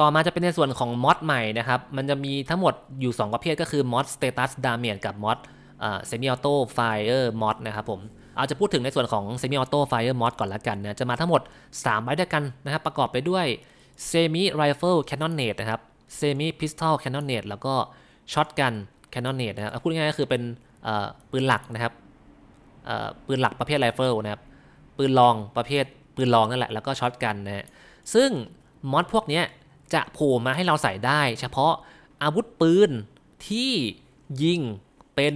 ต่อมาจะเป็นในส่วนของมอดใหม่นะครับ มันจะมีทั้งหมดอยู่ 2 ประเภทก็คือมอด status damage กับมอด semi auto fire mod นะครับผมเอาจะพูดถึงในส่วนของ semi auto fire mod ก่อนละกันนะจะมาทั้งหมด 3 ใบด้วยกันนะครับ ประกอบไปด้วย semi rifle cannonade นะครับ semi pistol cannonade แล้วก็ shotgun cannonade นะครับเอาพูดง่ายก็คือเป็นปืนหลักนะครับปืนหลักประเภทไรเฟิลนะครับปืนลองประเภทปืนลองนั่นแหละแล้วก็ช็อตกันนะซึ่งมอดพวกนี้ จะโผล่มาให้เราใส่ได้ เฉพาะอาวุธปืนที่ยิงเป็น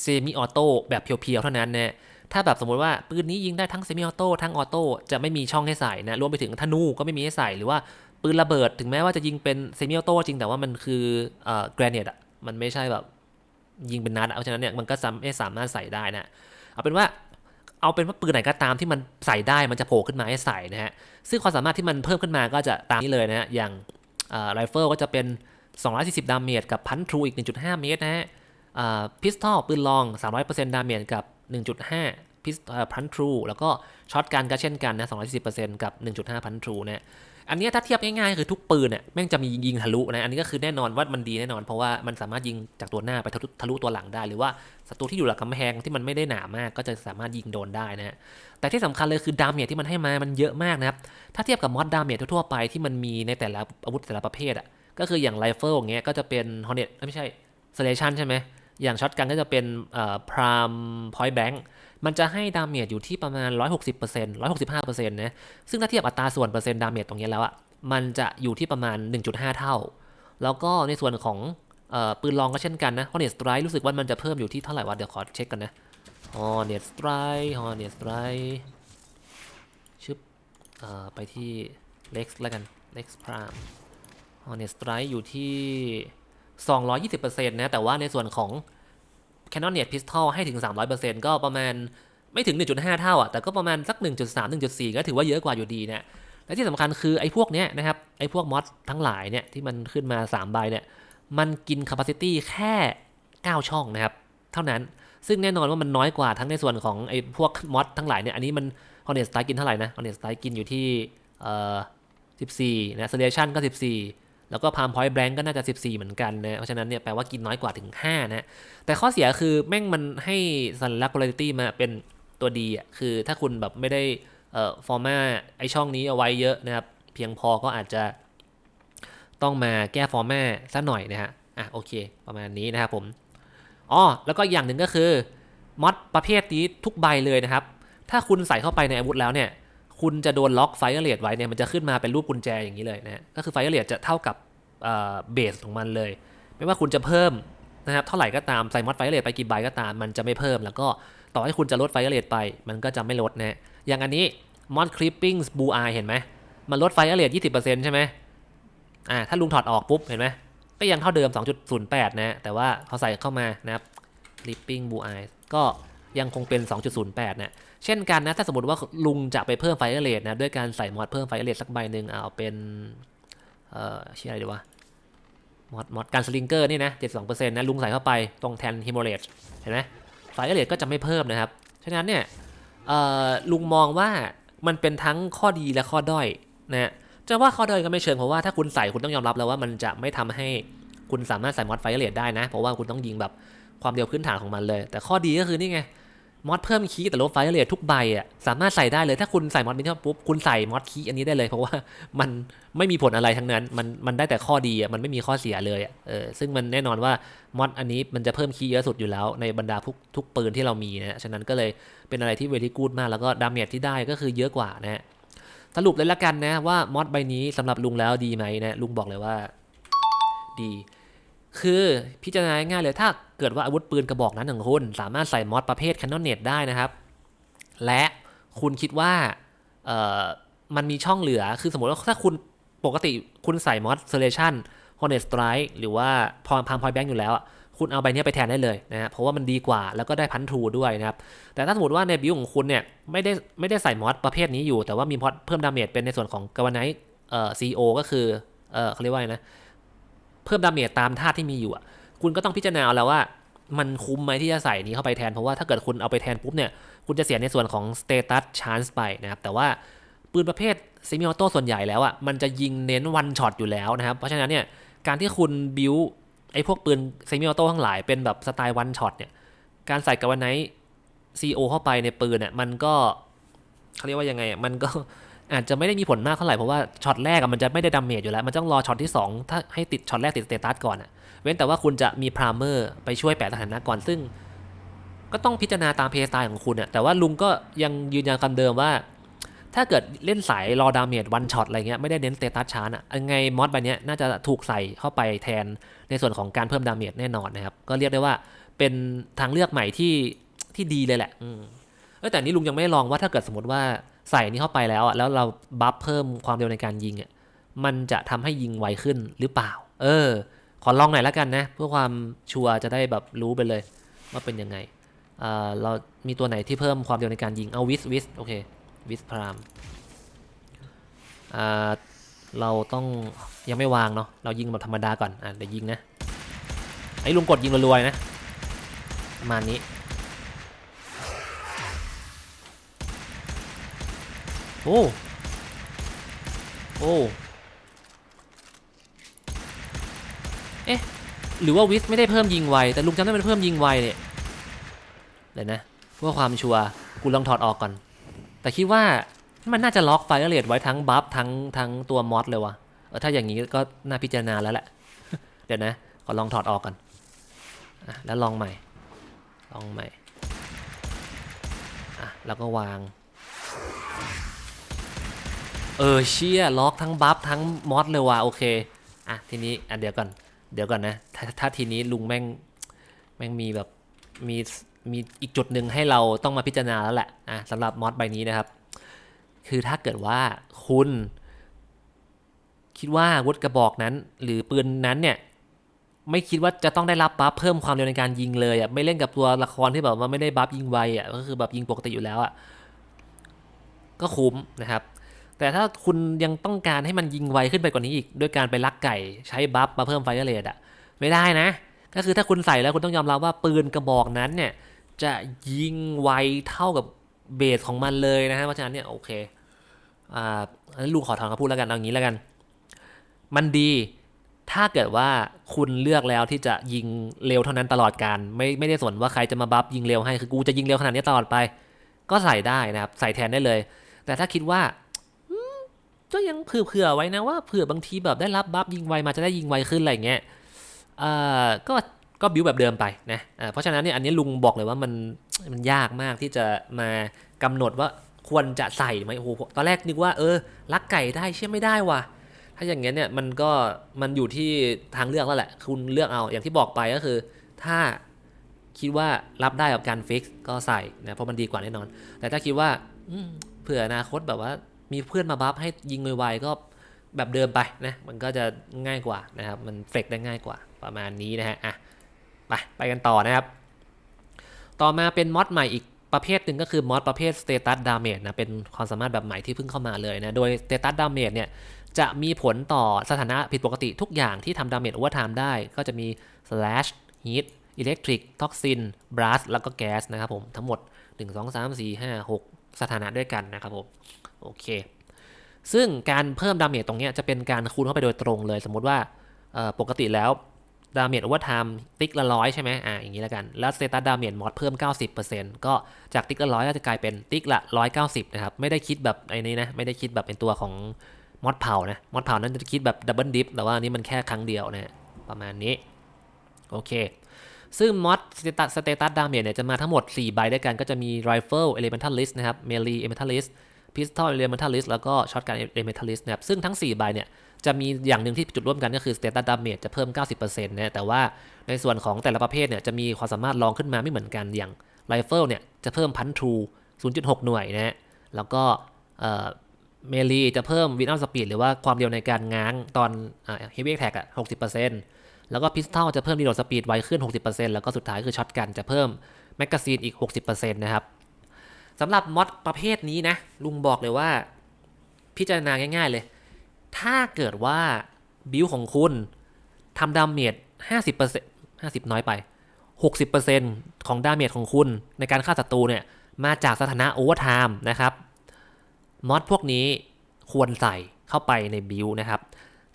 เซมิออโต้แบบเพียวๆ เท่านั้นนะถ้าแบบสมมติว่าปืนนี้ยิงได้ทั้งเซมิออโต้ทั้งออโต้จะไม่มีช่องให้ใส่นะรวมไปถึงธนูก็ไม่มีให้ใส่หรือว่าปืนระเบิดถึงแม้ว่าจะยิงเป็นเซมิออโต้จริงแต่ว่ามันคือเอ่อแกรเนตอะมันไม่ใช่แบบยิงเป็นนัดเพราะฉะนั้นเนี่ยมันก็ไม่สามารถใส่ได้นะเอาเป็นว่า เอาเป็นว่าปืนไหนก็ตามที่มันใส่ได้มันจะโผล่ขึ้นมาให้ใส่นะฮะ ซึ่งความสามารถที่มันเพิ่มขึ้นมาก็จะตามนี้เลยนะฮะ อย่างไรเฟิลก็จะเป็น 240 ดาเมจกับพันทรูอีก 1.5 เมตรนะฮะพิสตอลปืนลอง 300%ดาเมจกับ 1.5 พิสพันทรูแล้วก็ช็อตกันก็เช่นกันนะ 240%กับ 1.5 พันทรูนะ อันนี้ถ้าเทียบง่ายๆคือทุกปืนเนี่ยแม่งจะมียิงทะลุนะอันนี้ก็คือแน่นอนว่ามันดีแน่นอน เพราะว่ามันสามารถยิงจากตัวหน้าไปทะลุทะลุตัวหลังได้ หรือว่าศัตรูที่อยู่หลังกำแพงที่มันไม่ได้หนามาก ก็จะสามารถยิงโดนได้นะแต่ที่สำคัญเลยคือดาเมจที่มันให้มามันเยอะมากนะครับถ้าเทียบกับมอดดาเมจทั่วๆไปที่มันมีในแต่ละอาวุธแต่ละประเภทอะก็คืออย่างไรเฟิลอย่างเงี้ยก็จะเป็นฮอร์เน็ตไม่ใช่เซเลชันใช่ไหม อย่างช็อตกันก็จะเป็นพรามพอยต์แบงค์มันจะให้ดาเมจอยู่ที่ประมาณ 160% 165%นะซึ่งถ้าเทียบอัตราส่วนเปอร์เซ็นต์ดาเมจตรงนี้แล้วอะมันจะอยู่ที่ประมาณ 1.5 เท่า แล้วก็ในส่วนของออปืนลองก็เช่นกันนะ Hornet Strike รู้สึกว่ามันจะเพิ่มอยู่ที่เท่าไหร่วะเดี๋ยวขอเช็คกันนะ Hornet Strike Hornet Strike ชึบไปที่ Lex แล้วกัน Lex Prime Hornet Strike อยู่ที่ 220%นะ แต่ว่าในส่วนของ Canon Net Pistol ให้ถึง 300%ก็ประมาณไม่ถึง 1.5 เท่าอะ แต่ก็ประมาณสัก 1.3 1.4 ก็ถือว่าเยอะกว่าอยู่ดีเนะและที่สำคัญคือไอ้พวกเนี้ยนะครับ ไอ้พวกมอดทั้งหลายเนี่ยที่มันขึ้นมา 3 ใบเนี่ย มันกิน capacity แค่ 9 ช่องนะครับ เท่านั้น ซึ่งแน่นอนว่ามันน้อยกว่าทั้งในส่วนของไอ้พวกมอดทั้งหลายเนี่ย อันนี้มัน Hornet Strike กินเท่าไหร่นะ Hornet Strike กินอยู่ที่เอ่อ14นะ Selection ก็ 14 แล้วก็ Palm Point Blank ก็น่าจะ 14 เหมือนกันนะ เพราะฉะนั้นเนี่ยแปลว่ากินน้อยกว่าถึง 5 นะ แต่ข้อเสียคือแม่งมันให้สัญลักษณ์ quality มาเป็นตัวดีอะ คือถ้าคุณแบบไม่ได้เอ่อฟอร์มาไอช่องนี้เอาไว้เยอะนะครับ เพียงพอก็อาจจะต้องมาแก้ฟอร์มาสักหน่อยนะฮะ อะโอเค ประมาณนี้นะครับผม อ๋อ แล้วก็อีกอย่างหนึ่งก็คือมอดประเภทนี้ทุกใบเลยนะครับ ถ้าคุณใส่เข้าไปในอาวุธแล้วเนี่ย คุณจะโดนล็อกไฟเรทไว้เนี่ยมันจะขึ้นมาเป็นรูปกุญแจอย่างนี้เลยนะฮะก็คือไฟเรทจะเท่ากับเบสของมันเลย ไม่ว่าคุณจะเพิ่มนะครับเท่าไหร่ก็ตามใส่มอดไฟเรทไปกี่ใบก็ตาม มันจะไม่เพิ่ม แล้วก็ต่อให้คุณจะลดไฟเรทไป มันก็จะไม่ลดนะฮะอย่างอันนี้มอดคลิปปิ้งบูอเห็นไหมมันลดไฟเรท20%ใช่ไหมอ่าถ้าลุงถอดออกปุ๊บเห็นไหมก็ยังเท่าเดิม 2.08 นะแต่ว่าพอใส่เข้ามานะครับ Clipping Blue Eyes ก็ ยังคงเป็น 2.08นะเช่นกันนะถ้าสมมติว่าลุงจะไปเพิ่มไฟเรทนะด้วยการใส่มอดเพิ่มไฟเรทสักใบหนึ่งเอาเป็นเอ่อชื่ออะไรดีวะมอดมอดการสลิงเกอร์นี่นะ72%นะลุงใส่เข้าไปตรงแทนฮิโมเลตเห็นไหมไฟเรทก็จะไม่เพิ่มนะครับ ฉะนั้นเนี่ยเอ่อลุงมองว่ามันเป็นทั้งข้อดีและข้อด้อยนะจะว่าข้อด้อยก็ไม่เชิงเพราะว่าถ้าคุณใส่คุณต้องยอมรับแล้วว่ามันจะไม่ทำให้คุณสามารถใส่มอดไฟเรทได้นะ เพราะว่าคุณต้องยิงแบบความเร็วพื้นฐานของมันเลย แต่ข้อดีก็คือนี่ไง มอดเพิ่มคีย์แต่ลดไฟเรททุกใบอะสามารถใส่ได้เลยถ้าคุณใส่มอดนี้เข้าปุ๊บคุณใส่มอดคีย์อันนี้ได้เลย เพราะว่ามันไม่มีผลอะไรทั้งนั้น มันมันได้แต่ข้อดีอะมันไม่มีข้อเสียเลยอะเออซึ่งมันแน่นอนว่ามอดอันนี้มันจะเพิ่มคีย์เยอะสุดอยู่แล้ว ในบรรดาทุกทุกปืนที่เรามีนะฉะนั้นก็เลยเป็นอะไรที่เวลี่กูดมากแล้วก็ดาเมจที่ได้ก็คือเยอะกว่านะสรุปเลยละกันนะว่ามอดใบนี้สำหรับลุงแล้วดีไหมนะลุงบอกเลยว่า ดี คือพิจารณาง่ายเลยถ้าเกิดว่าอาวุธปืนกระบอกนั้นของคุณ สามารถใส่มอดประเภท Canon Net ได้นะครับ และคุณคิดว่าเอ่อมันมีช่องเหลือคือสมมติว่าถ้าคุณปกติคุณใส่มอดเซเลชัน Hornet Strike หรือว่าพอพามพอยแบงค์อยู่แล้วคุณเอาใบนี้ไปแทนได้เลยนะเพราะว่ามันดีกว่าแล้วก็ได้พันทูด้วยนะครับ แต่ถ้าสมมติว่าในบิวของคุณเนี่ยไม่ได้ไม่ได้ใส่มอดประเภทนี้อยู่ แต่ว่ามีมอดเพิ่มดาเมจเป็นในส่วนของกาวไนท์เอ่อซีโอก็คือเอ่อเขาเรียกว่าไงนะ เพิ่มดาเมจตามธาตุที่มีอยู่อะคุณก็ต้องพิจารณาแล้วว่ามันคุ้มไหมที่จะใส่นี้เข้าไปแทน เพราะว่าถ้าเกิดคุณเอาไปแทนปุ๊บเนี่ย คุณจะเสียในส่วนของ status chance ไปนะครับ แต่ว่าปืนประเภทซิมิออโต้ส่วนใหญ่แล้วอะมันจะยิงเน้นวันช็อตอยู่แล้วนะครับ เพราะฉะนั้นเนี่ย การที่คุณบิวไอ้พวกปืนซิมิออโต้ทั้งหลายเป็นแบบสไตล์วันช็อตเนี่ย การใส่กับวันไนซีโอเข้าไปในปืนเนี่ยมันก็เขาเรียกว่ายังไงมันก็ อาจจะไม่ได้มีผลมากเท่าไหร่เพราะว่าช็อตแรกมันจะไม่ได้ดาเมจอยู่แล้ว มันต้องรอช็อตที่ 2 ถ้าให้ติดช็อตแรกติดสเตตัสก่อนอะเว้นแต่ว่าคุณจะมีพรามเมอร์ไปช่วยแปะสถานะก่อนซึ่ง ก็ต้องพิจารณาตามเพย์สไตล์ของคุณอะแต่ว่าลุงก็ยังยืนยันคำเดิมว่า ถ้าเกิดเล่นสายรอดาเมจวันช็อตอะไรเงี้ยไม่ได้เน้นสเตตัสชาร์จอะยังไงมอสใบเนี้ยน่าจะถูกใส่เข้าไปแทนในส่วนของการเพิ่มดาเมจแน่นอนนะครับก็เรียกได้ว่าเป็นทางเลือกใหม่ที่ที่ดีเลยแหละอืมเออแต่นี่ลุงยังไม่ลองว่าถ้าเกิดสมมติว่า ใส่นี้เข้าไปแล้วอะแล้วเราบัฟเพิ่มความเร็วในการยิงอะมันจะทำให้ยิงไวขึ้นหรือเปล่า เออ ขอลองหน่อยแล้วกันนะ เพื่อความชัวร์จะได้แบบรู้ไปเลยว่าเป็นยังไงเอ่อเรามีตัวไหนที่เพิ่มความเร็วในการยิงเอาวิสวิสโอเควิสพรามอ่าเราต้องยังไม่วางเนาะเรายิงแบบธรรมดาก่อนอะเดี๋ยวยิงนะไอ้ลุงกดยิงรัวๆนะประมาณนี้ โอ้ โอ้ เอ๊ะ หรือว่าวิสไม่ได้เพิ่มยิงไว แต่ลุงจำได้มันเพิ่มยิงไวเนี่ยเดี๋ยวนะเพื่อความชัวร์กูลองถอดออกก่อน แต่คิดว่ามันน่าจะล็อกไฟเรทไว้ทั้งบัฟทั้งทั้งตัวมอสเลยวะเออถ้าอย่างนี้ก็น่าพิจารณาแล้วแหละ เดี๋ยวนะขอลองถอดออกก่อนแล้วลองใหม่ ลองใหม่อะแล้วก็วาง เออเชี่ยล็อกทั้งบัฟทั้งมอสเลยว่ะโอเค อะทีนี้อะเดี๋ยวก่อน เดี๋ยวก่อนนะ ถ้าถ้าทีนี้ลุงแม่งแม่งมีแบบมีมีอีกจุดหนึ่งให้เราต้องมาพิจารณาแล้วแหละอะสำหรับมอสใบนี้นะครับ คือถ้าเกิดว่าคุณ คิดว่าวุธกระบอกนั้น หรือปืนนั้นเนี่ยไม่คิดว่าจะต้องได้รับบัฟเพิ่มความเร็วในการยิงเลยอะไม่เล่นกับตัวละครที่แบบว่าไม่ได้บัฟยิงไวอะก็คือแบบยิงปกติอยู่แล้วอะก็คุ้มนะครับ แต่ถ้าคุณยังต้องการให้มันยิงไวขึ้นไปกว่านี้อีก ด้วยการไปลักไก่ใช้บัฟมาเพิ่มไฟเรทอะไม่ได้นะ ก็คือถ้าคุณใส่แล้วคุณต้องยอมรับว่าปืนกระบอกนั้นเนี่ยจะยิงไวเท่ากับเบสของมันเลยนะฮะเพราะฉะนั้นเนี่ยโอเคอ่าอันนี้ลุงขอถอนคำพูดแล้วกันเอางี้แล้วกัน มันดีถ้าเกิดว่าคุณเลือกแล้วที่จะยิงเร็วเท่านั้นตลอดการไม่ไม่ได้สนว่าใครจะมาบัฟยิงเร็วให้คือกูจะยิงเร็วขนาดนี้ตลอดไป ก็ใส่ได้นะครับ ใส่แทนได้เลย แต่ถ้าคิดว่า ก็ยังเผื่อๆไว้นะว่าเผื่อบางทีแบบได้รับบัฟยิงไวมาจะได้ยิงไวขึ้นอะไรเงี้ยเอ่อก็ก็บิวแบบเดิมไปนะอ่าเพราะฉะนั้นเนี่ยอันนี้ลุงบอกเลยว่ามันมันยากมากที่จะมากำหนดว่าควรจะใส่ไหมโอ้โหตอนแรกนึกว่าเออลักไก่ได้เชื่อไม่ได้ว่ะถ้าอย่างเงี้ยเนี่ยมันก็มันอยู่ที่ทางเลือกแล้วแหละ คุณเลือกเอาอย่างที่บอกไปก็คือ ถ้าคิดว่ารับได้กับการฟิกก็ใส่นะเพราะมันดีกว่าแน่นอน แต่ถ้าคิดว่าเผื่ออนาคตแบบว่า มีเพื่อนมาบัฟให้ยิงไวๆก็แบบเดิมไปนะมันก็จะง่ายกว่านะครับ มันเฟกได้ง่ายกว่าประมาณนี้นะฮะอะไปไปกันต่อนะครับ ต่อมาเป็นมอดใหม่อีกประเภทหนึ่งก็คือมอดประเภท Status Damage นะเป็นความสามารถแบบใหม่ที่เพิ่งเข้ามาเลยนะโดย Status Damage เนี่ยจะมีผลต่อสถานะผิดปกติทุกอย่างที่ทำ Damage Overtime ได้ ก็จะมี Slash Heat Electric Toxin Blast แล้วก็ Gas นะครับผม ทั้งหมด 1 2 3 4 5 6 สถานะด้วยกันนะครับผม โอเค ซึ่งการเพิ่มดาเมจตรงนี้จะเป็นการคูณเข้าไปโดยตรงเลย สมมุติว่าปกติแล้วดาเมจโอเวอร์ไทม์ติ๊กละร้อยใช่ไหมอ่าอย่างนี้แล้วกัน แล้วสเตตัสดาเมจมอดเพิ่ม 90%ก็จากติ๊กละร้อยก็จะกลายเป็นติ๊กละ 190 นะครับ ไม่ได้คิดแบบไอ้นี้นะ ไม่ได้คิดแบบเป็นตัวของมอดเผานะ มอดเผานั้นจะคิดแบบดับเบิลดิฟ แต่ว่าอันนี้มันแค่ครั้งเดียวนะประมาณนี้ โอเค ซึ่งมอดสเตตัสสเตตัสดาเมจเนี่ยจะมาทั้งหมด 4 ใบด้วยกัน ก็จะมี Rifle Elementalist นะครับ Melee Elementalist Pistol Elementalist แล้วก็ Shotgun Elementalist นะครับซึ่งทั้ง 4 ใบเนี่ยจะมีอย่างหนึ่งที่จุดร่วมกันก็คือ Status Damage จะเพิ่ม 90%นะแต่ว่าในส่วนของแต่ละประเภทเนี่ยจะมีความสามารถรองขึ้นมาไม่เหมือนกันอย่าง Rifle เนี่ยจะเพิ่มพันทรู 0.6 หน่วยนะฮะแล้วก็เอ่อ Melee จะเพิ่ม Win Out Speed หรือว่าความเร็วในการง้างตอนอ่า Heavy Attack อะ60%แล้วก็ Pistol จะเพิ่ม Reload Speed ไวขึ้น 60%แล้วก็สุดท้ายคือ Shotgun จะเพิ่ม Magazine อีก 60%นะครับ สำหรับมอดประเภทนี้นะ ลุงบอกเลยว่า พิจารณาง่าย ๆเลย ถ้าเกิดว่าบิลของคุณทำดาเมจ50% 50 น้อยไป 60%ของดาเมจของคุณในการฆ่าศัตรูเนี่ย มาจากสถานะโอเวอร์ไทม์นะครับมอดพวกนี้ควรใส่เข้าไปในบิลนะครับ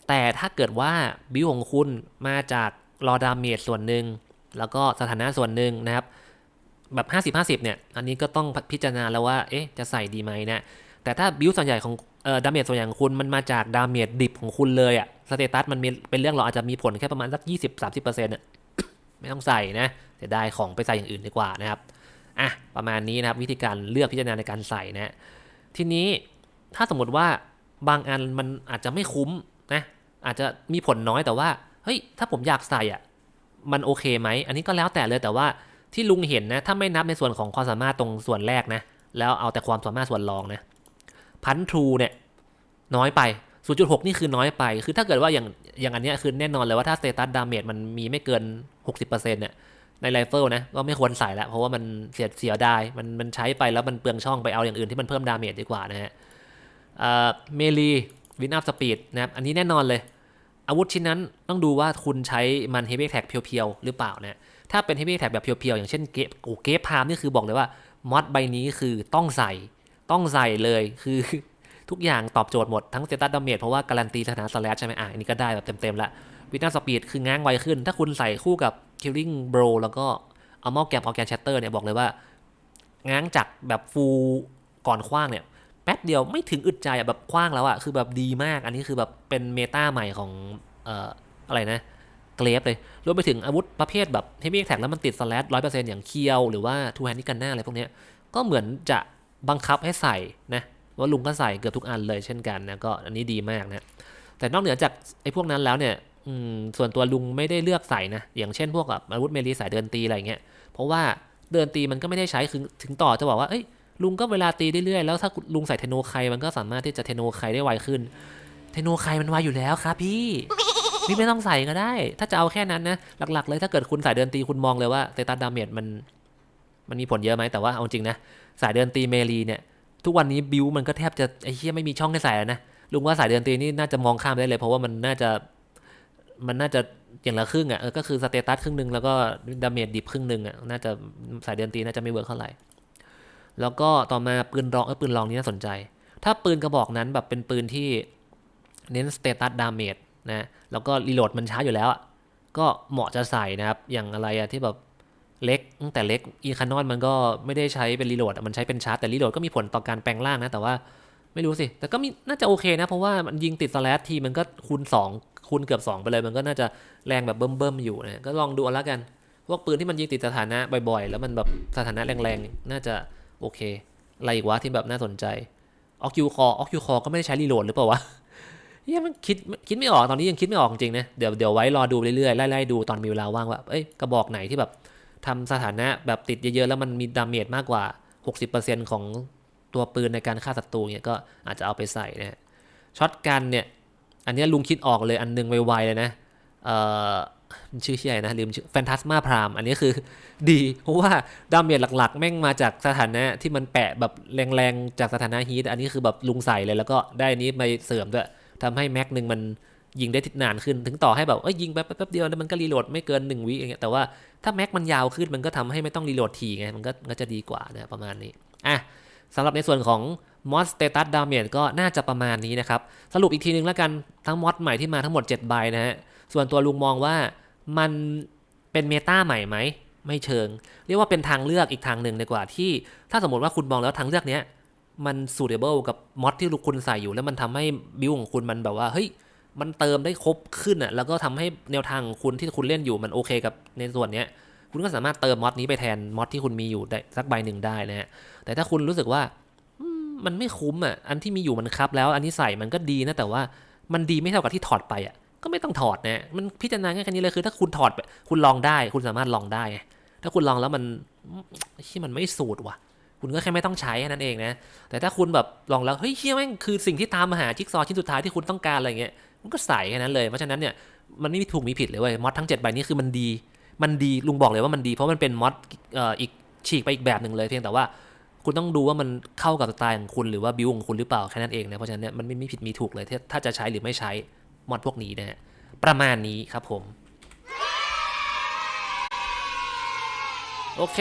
แต่ถ้าเกิดว่าบิลของคุณมาจากรอดาเมจส่วนหนึ่งแล้วก็สถานะส่วนหนึ่งนะครับ แบบ50 50เนี่ย อันนี้ก็ต้องพิจารณาแล้วว่า เอ๊ะ จะใส่ดีไหมนะ แต่ถ้าบิลส่วนใหญ่ของเอ่อดาเมจส่วนใหญ่ของคุณมันมาจากดาเมจดิบของคุณเลยอะสเตตัสมันมเป็นเรื่องเราอาจจะมีผลแค่ประมาณสัก20-30%เซ็นี่ยไม่ต้องใส่นะเสียดายของไปใส่อย่างอื่นดีกว่านะครับ อะ ประมาณนี้นะครับวิธีการเลือกพิจารณาในการใส่นะ ทีนี้ถ้าสมมติว่าบางอันมันอาจจะไม่คุ้มนะ อาจจะมีผลน้อยแต่ว่า เฮ้ย ถ้าผมอยากใส่อะ มันโอเคไหม อันนี้ก็แล้วแต่เลยแต่ว่า ที่ลุงเห็นนะ ถ้าไม่นับในส่วนของความสามารถตรงส่วนแรกนะ แล้วเอาแต่ความสามารถส่วนรองนะ พันทรูเนี่ย น้อยไป 0.6 นี่คือน้อยไป คือถ้าเกิดว่าอย่างอย่างอันเนี้ยคือแน่นอนเลยว่าถ้าสเตตัสดาเมจมันมีไม่เกิน 60%เนี่ยในไรเฟิลนะก็ไม่ควรใส่ละเพราะว่ามันเสียเสียดายมันมันใช้ไปแล้วมันเปลืองช่องไปเอาอย่างอื่นที่มันเพิ่มดาเมจดีกว่านะฮะเมลีวินอัพสปีดนะครับอันนี้แน่นอนเลย อาวุธชิ้นนั้นต้องดูว่าคุณใช้มันเฮ v วี่แท็กเพียวๆ หรือเปล่านะ ถ้าเป็นเฮ v วี่แท็กแบบเพียวๆ อย่างเช่นเกฟโอเกฟพามนี่คือบอกเลยว่ามอดใบนี้คือต้องใส่ต้องใส่เลยคือทุกอย่างตอบโจทย์หมดทั้งเซตัสดาเมจเพราะว่าการันตีสถานะสแลชใช่ไหมอะอันนี้ก็ได้แบบเต็มๆละวินาสปีดคือง้างไวขึ้น ถ้าคุณใส่คู่กับ Killing Bro แล้วก็เอามอลแกมออแกนแชตเตอร์เนี่ยบอกเลยว่า ง้างจากแบบฟูลก่อนคว้างเนี่ยแป๊บเดียวไม่ถึงอึดใจแบบคว้างแล้วอะคือแบบดีมาก อันนี้คือแบบเป็นเมตาใหม่ของเอ่ออะไรนะ เกรฟเลย รวมไปถึงอาวุธประเภทแบบเฮฟวี่แท็กแล้วมันติดสแลชร้อยเปอร์เซ็นต์อย่างเคียว หรือว่าทูแฮนนิกันหน้าอะไรพวกเนี้ยก็เหมือนจะบังคับให้ใส่นะว่าลุงก็ใส่เกือบทุกอันเลยเช่นกันนะก็อันนี้ดีมากนะแต่นอกเหนือจากไอ้พวกนั้นแล้วเนี่ยส่วนตัวลุงไม่ได้เลือกใส่นะอย่างเช่นพวกแบบอาวุธเมลีสายเดินตีอะไรเงี้ยเพราะว่าเดินตีมันก็ไม่ได้ใช้คือถึงต่อจะบอกว่าเอ้ยลุงก็เวลาตีเรื่อยๆแล้วถ้าลุงใส่เทโนไคมันก็สามารถที่จะเทโนไคได้ไวขึ้น เทโนไคมันไวอยู่แล้วครับพี่ พี่ไม่ต้องใส่ก็ได้ ถ้าจะเอาแค่นั้นนะ หลักๆ เลยถ้าเกิดคุณสายเดินตีคุณมองเลยว่าเตตัสดาเมจมันมันมีผลเยอะไหมแต่ว่าเอาจริงนะ สายเดินตีเมลีเนี่ย ทุกวันนี้บิวมันก็แทบจะไอ้เหี้ยไม่มีช่องให้ใส่แล้วนะลุงว่าสายเดินตีนี่น่าจะมองข้ามได้เลย เพราะว่ามันน่าจะมันน่าจะอย่างละครึ่งอะเออก็คือสเตตัสครึ่งหนึ่งแล้วก็ดาเมจดิบครึ่งหนึ่งอะน่าจะสายเดินตีน่าจะไม่เวิร์กเท่าไหร่แล้วก็ต่อมาปืนรองเออปืนรองนี่น่าสนใจ ถ้าปืนกระบอกนั้นแบบเป็นปืนที่เน้นสเตตัสดาเมจ นะแล้วก็รีโหลดมันช้าอยู่แล้วอะก็เหมาะจะใส่นะครับ อย่างอะไรอะที่แบบเล็กตั้งแต่เล็กอีคานอนมันก็ไม่ได้ใช้เป็นรีโหลดมันใช้เป็นชาร์จแต่รีโหลดก็มีผลต่อการแปลงร่างนะ แต่ว่าไม่รู้สิ แต่ก็มีน่าจะโอเคนะ เพราะว่ามันยิงติดสแลชทีมันก็คูณ 2 คูณเกือบ 2 ไปเลย มันก็น่าจะแรงแบบเบิ่มๆอยู่นะก็ลองดูเอาละกัน พวกปืนที่มันยิงติดสถานะบ่อยๆ แล้วมันแบบสถานะแรงๆ น่าจะโอเค อะไรอีกวะที่แบบน่าสนใจออคิวคอออคิวคอก็ไม่ได้ใช้รีโหลดหรือเปล่าวะ เฮ้ยมันคิดคิดไม่ออกตอนนี้ยังคิดไม่ออกจริงนะเดี๋ยวเดี๋ยวไว้รอดูเรื่อยๆไล่ๆดูตอนมีเวลาว่างว่าเอ้ยกระบอกไหนที่แบบทำสถานะแบบติดเยอะๆแล้วมันมีดาเมจมากกว่า 60%ของตัวปืนในการฆ่าศัตรูเนี่ยก็อาจจะเอาไปใส่นะฮะช็อตกันเนี่ยอันนี้ลุงคิดออกเลยอันนึงไวๆเลยนะเอ่อมันชื่อที่ไหนนะลืมชื่อแฟนตาสมาพรามอันนี้คือดีเพราะว่าดาเมจหลักๆ แม่งมาจากสถานะที่มันแปะแบบแรงๆจากสถานะฮีทอันนี้คือแบบลุงใส่เลยแล้วก็ได้อันนี้ไปเสริมด้วย ทำให้แม็กหนึ่งมันยิงได้ทิศนานขึ้น ถึงต่อให้แบบเอ้ยยิงแป๊บแป๊บเดียวแล้วมันก็รีโหลดไม่เกิน 1 วิอย่างเงี้ยแต่ว่าถ้าแม็กมันยาวขึ้นมันก็ทำให้ไม่ต้องรีโหลดทีไงมันก็ก็จะดีกว่านะประมาณนี้อะสำหรับในส่วนของมอสสเตตัสดาเมจก็น่าจะประมาณนี้นะครับ สรุปอีกทีนึงแล้วกันทั้งมอสใหม่ที่มาทั้งหมด 7 ใบนะฮะส่วนตัวลุงมองว่ามันเป็นเมตาใหม่ไหมไม่เชิง เรียกว่าเป็นทางเลือกอีกทางหนึ่งดีกว่าที่ ถ้าสมมติว่าคุณมองแล้วทางเลือกเนี้ย มัน suitable กับมอดที่ลูกคุณใส่อยู่ แล้วมันทำให้บิวของคุณมันแบบว่าเฮ้ยมันเติมได้ครบขึ้นอะแล้วก็ทำให้แนวทางของคุณที่คุณเล่นอยู่มันโอเคกับในส่วนเนี้ยคุณก็สามารถเติมมอดนี้ไปแทนมอดที่คุณมีอยู่ได้สักใบหนึ่งได้นะฮะแต่ถ้าคุณรู้สึกว่ามันไม่คุ้มอะอันที่มีอยู่มันครับแล้วอันนี้ใส่มันก็ดีนะแต่ว่ามันดีไม่เท่ากับที่ถอดไปอะก็ไม่ต้องถอดนะมันพิจารณาง่ายแค่นี้เลยคือ ถ้าคุณถอดไปคุณลองได้ คุณสามารถลองได้ ถ้าคุณลองแล้วมันที่มันไม่สูตรว่ะ คุณก็แค่ไม่ต้องใช้นั้นเองนะ แต่ถ้าคุณแบบลองแล้วเฮ้ยเฮียแม่งคือสิ่งที่ตามมาหาจิ๊กซอว์ชิ้นสุดท้ายที่คุณต้องการอะไรเงี้ยมันก็ใส่แค่นั้นเลยเพราะฉะนั้นเนี่ยมันไม่มีถูกมีผิดเลยเว้ยมอดทั้ง7ใบนี้คือมันดี มันดีลุงบอกเลยว่ามันดี เพราะมันเป็นมอดอีกฉีกไปอีกแบบหนึ่งเลยเพียงแต่ว่าคุณต้องดูว่ามันเข้ากับสไตล์ของคุณหรือว่าบิวของคุณหรือเปล่าแค่นั้นเองนะเพราะฉะนั้นเนี่ยมันไม่มีผิดมีถูกเลยถ้าถ้าจะใช้หรือไม่ใช้มอดพวกนี้นะฮะประมาณนี้ครับผมโอเค